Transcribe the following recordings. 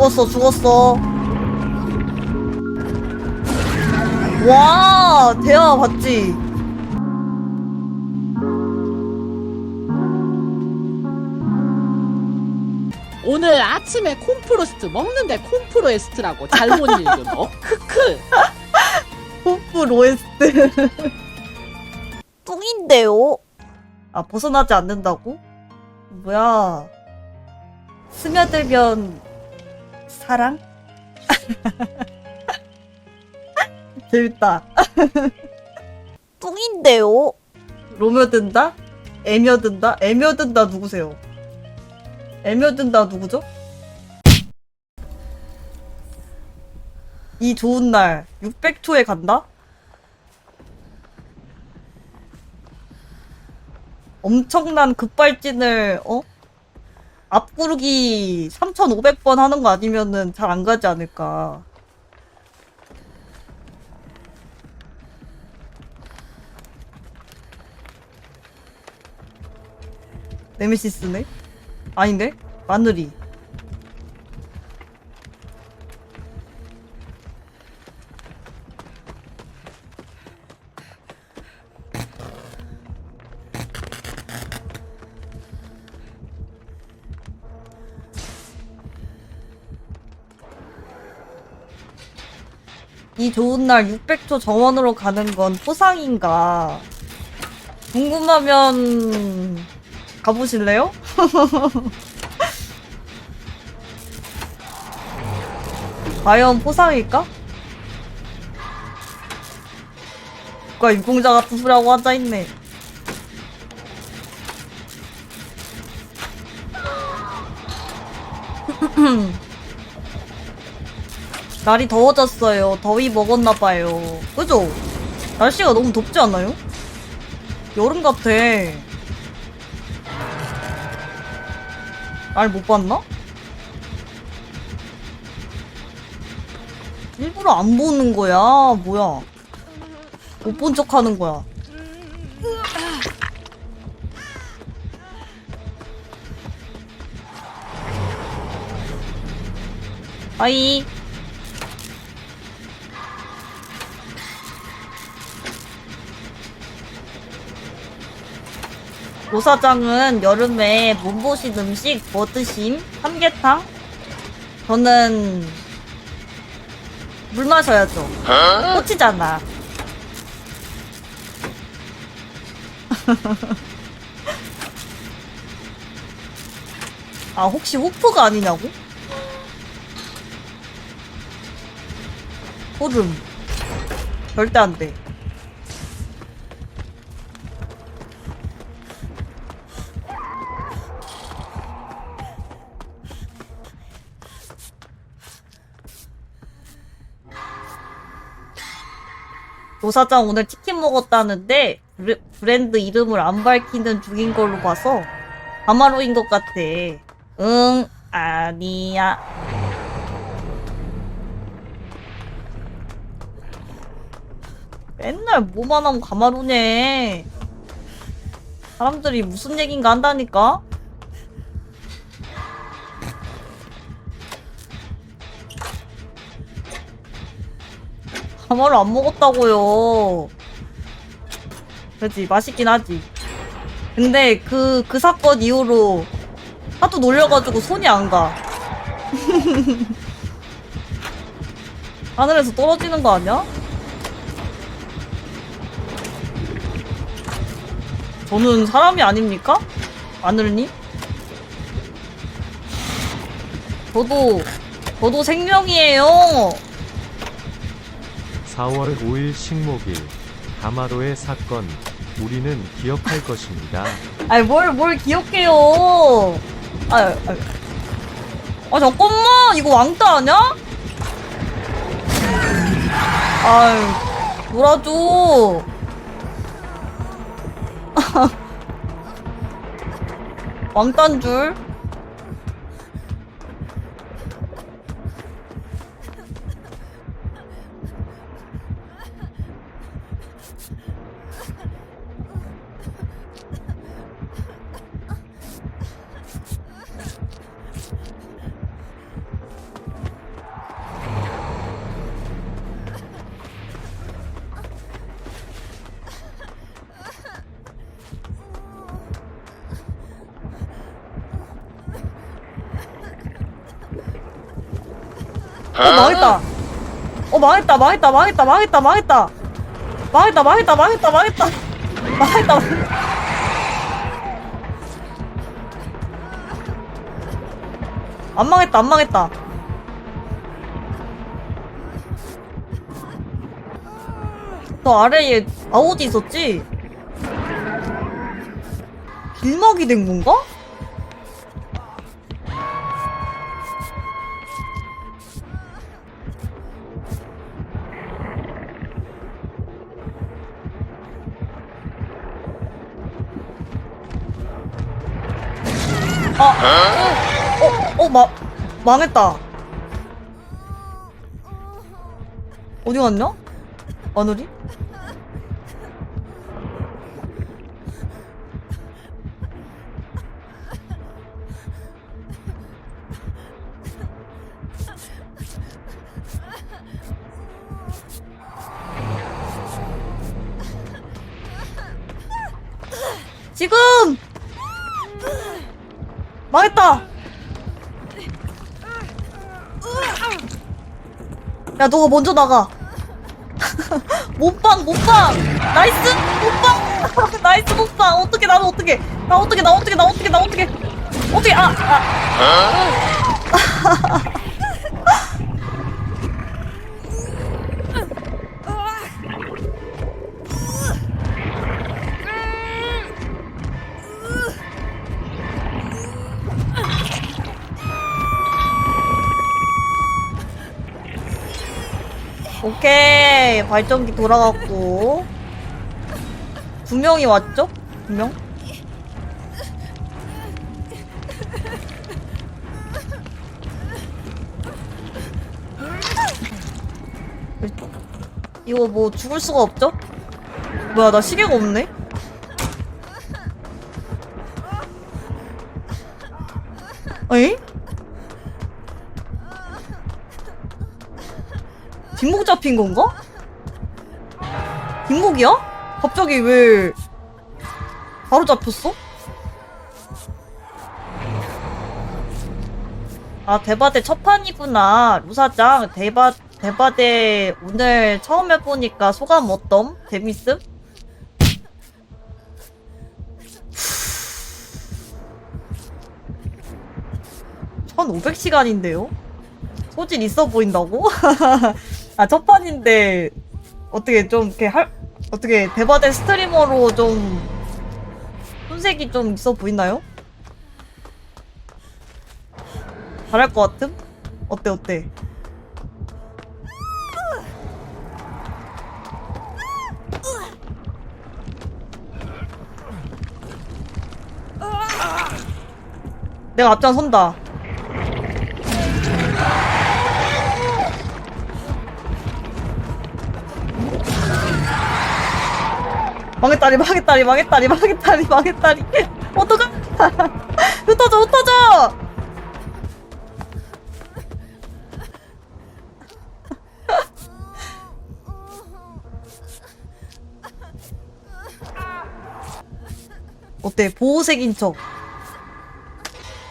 죽었어 죽었어. 와 대화 봤지? 오늘 아침에 콤프로스트 먹는데 콤프로에스트라고 잘못 읽은 어 크크. 호프 로에스트. 뚱인데요? 아 벗어나지 않는다고? 뭐야? 스며들면 사랑? 재밌다 뚱인데요 로며든다? 애며든다? 애며든다 누구세요? 애며든다 누구죠? 이 좋은 날 600초에 간다? 엄청난 급발진을 어? 앞구르기 3,500번 하는 거 아니면은 잘 안 가지 않을까. 네메시스네? 아닌데? 마늘이. 이 좋은 날 600초 정원으로 가는 건 포상인가? 궁금하면 가보실래요? 과연 포상일까? 누가 유공자 같은 소리하고 앉아있네. 날이 더워졌어요. 더위 먹었나봐요. 그죠? 날씨가 너무 덥지 않아요? 여름 같아. 날 못 봤나? 일부러 안 보는 거야. 뭐야. 못 본 척 하는 거야. 아이. 노사장은 여름에 몸보신 음식 뭐 드심? 삼계탕? 저는 물 마셔야죠. 꽃이잖아. 아 혹시 호프가 아니냐고? 호름 절대 안 돼. 노사장 오늘 치킨 먹었다는데 브랜드 이름을 안 밝히는 중인 걸로 봐서 아마로인 것 같아. 응, 아니야. 맨날 뭐만 하면 가마로네. 사람들이 무슨 얘긴가 한다니까? 가마를 안 먹었다고요. 그렇지 맛있긴 하지. 근데 그그 사건 이후로 하도 놀려가지고 손이 안 가. 하늘에서 떨어지는 거 아니야? 저는 사람이 아닙니까? 마늘님? 저도 저도 생명이에요. 4월 5일 식목일 가마로의 사건 우리는 기억할 것입니다. 아이 뭘 뭘 기억해요. 아유, 아유. 아 잠깐만 이거 왕따 아냐? 아유 놀아줘. 왕따인 줄. 어 망했다. 어 망했다 망했다 망했다 망했다 망했다. 망했다 망했다 망했다 망했다. 망했다. 안 망했다 안 망했다. 저 아래에 아우디 있었지? 길막이 된 건가? 아, 어, 어, 마, 망했다. 어디 갔냐? 마늘이? 지금! 망했다! 야, 너가 먼저 나가. 못방, 못방! 나이스! 못방! 나이스, 못방! 어떻게, 나는 어떻게! 나 어떻게, 나 어떻게, 나 어떻게, 나 어떻게! 어떻게, 아! 아. 오케이 발전기 돌아갔고 두 명이 왔죠? 두 명? 이거 뭐 죽을 수가 없죠? 뭐야 나 시계가 없네? 에이? 잡힌 건가? 뒷목이야? 갑자기 왜 바로 잡혔어? 아 대바대 첫 판이구나 루사장 대바 대바대 오늘 처음 해보니까 소감 어떤? 재밌음? (1500) 시간인데요? 소질 있어 보인다고? 아, 첫 판인데, 어떻게 좀, 이렇게 할, 어떻게, 대바대 스트리머로 좀, 손색이 좀 있어 보이나요? 잘할 것 같음? 어때, 어때? 내가 앞장 선다. 망했다리 망했다리 망했다리 망했다리 망했다리 어떡하 흩어져 흩어져! 어때? 보호색인 척.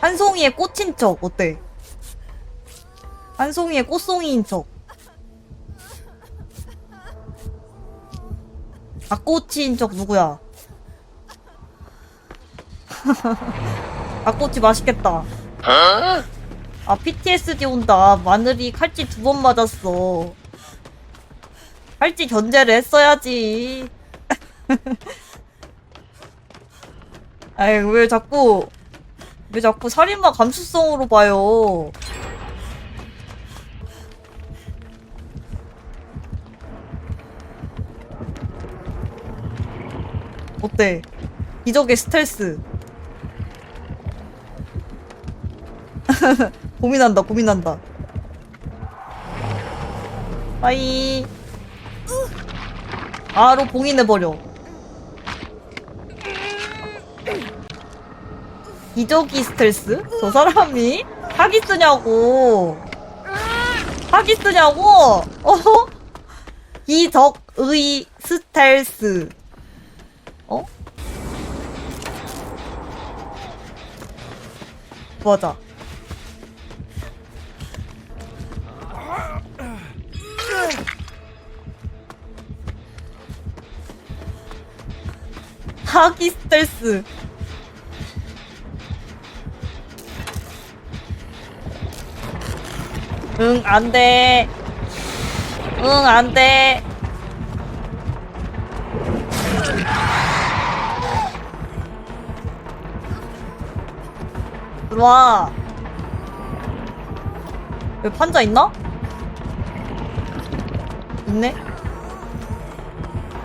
한송이에 꽂힌 척. 어때? 한송이에 꽃송이인 척 닭꼬치인 척 누구야? 닭꼬치 맛있겠다. 아 PTSD 온다. 마늘이 칼집 두 번 맞았어. 칼집 견제를 했어야지. 아이 왜 자꾸 왜 자꾸 살인마 감수성으로 봐요. 어때? 기적의 스텔스. 고민한다, 고민한다. 빠이. 바로 봉인해버려. 기적이 스텔스? 저 사람이 사기 쓰냐고. 사기 쓰냐고? 어? 기적의 스텔스. 어? 맞아. 하기 스텔스. 응, 안 돼. 응, 안 돼. 들어와. 여기 판자 있나? 있네?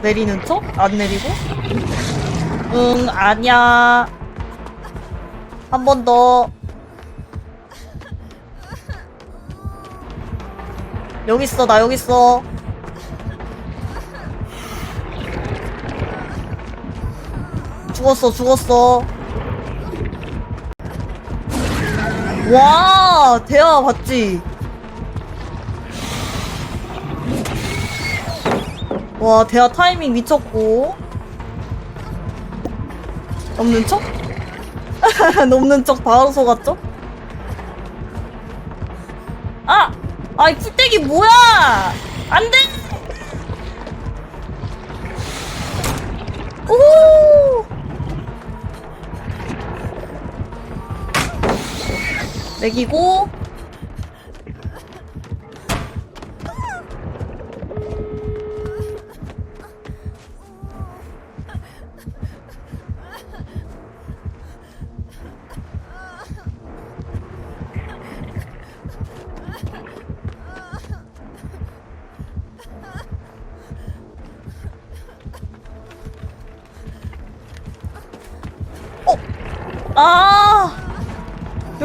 내리는 척? 안 내리고? 응, 아니야. 한 번 더. 여기 있어, 나 여기 있어. 죽었어, 죽었어. 와, 대화 봤지? 와, 대화 타이밍 미쳤고. 넘는 척? 넘는 척 바로 속았죠? 아! 아이, 풀떼기 뭐야! 안 돼! 오! 내기고.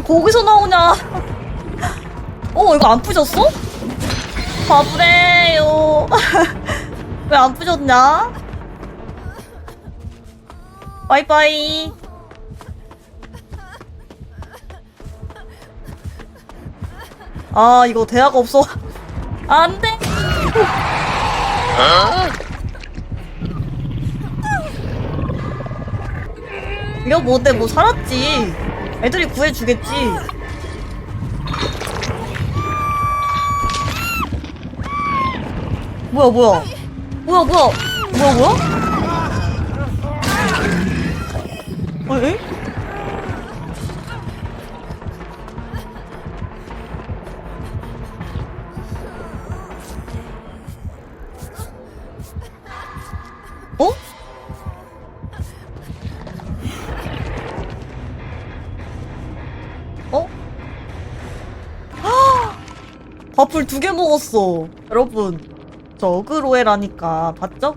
왜 거기서 나오냐? 어, 이거 안 부셨어? 바보래요. 왜 안 부셨냐? 바이바이. 아, 이거 대화가 없어. 안 돼. 이거 뭔데, 뭐 살았지. 애들이 구해주겠지. 뭐야, 뭐야. 뭐야, 뭐야. 뭐야, 뭐야? 어, 에? 어? 어? 밥을 두개 먹었어. 여러분, 저 어그로에라니까 봤죠?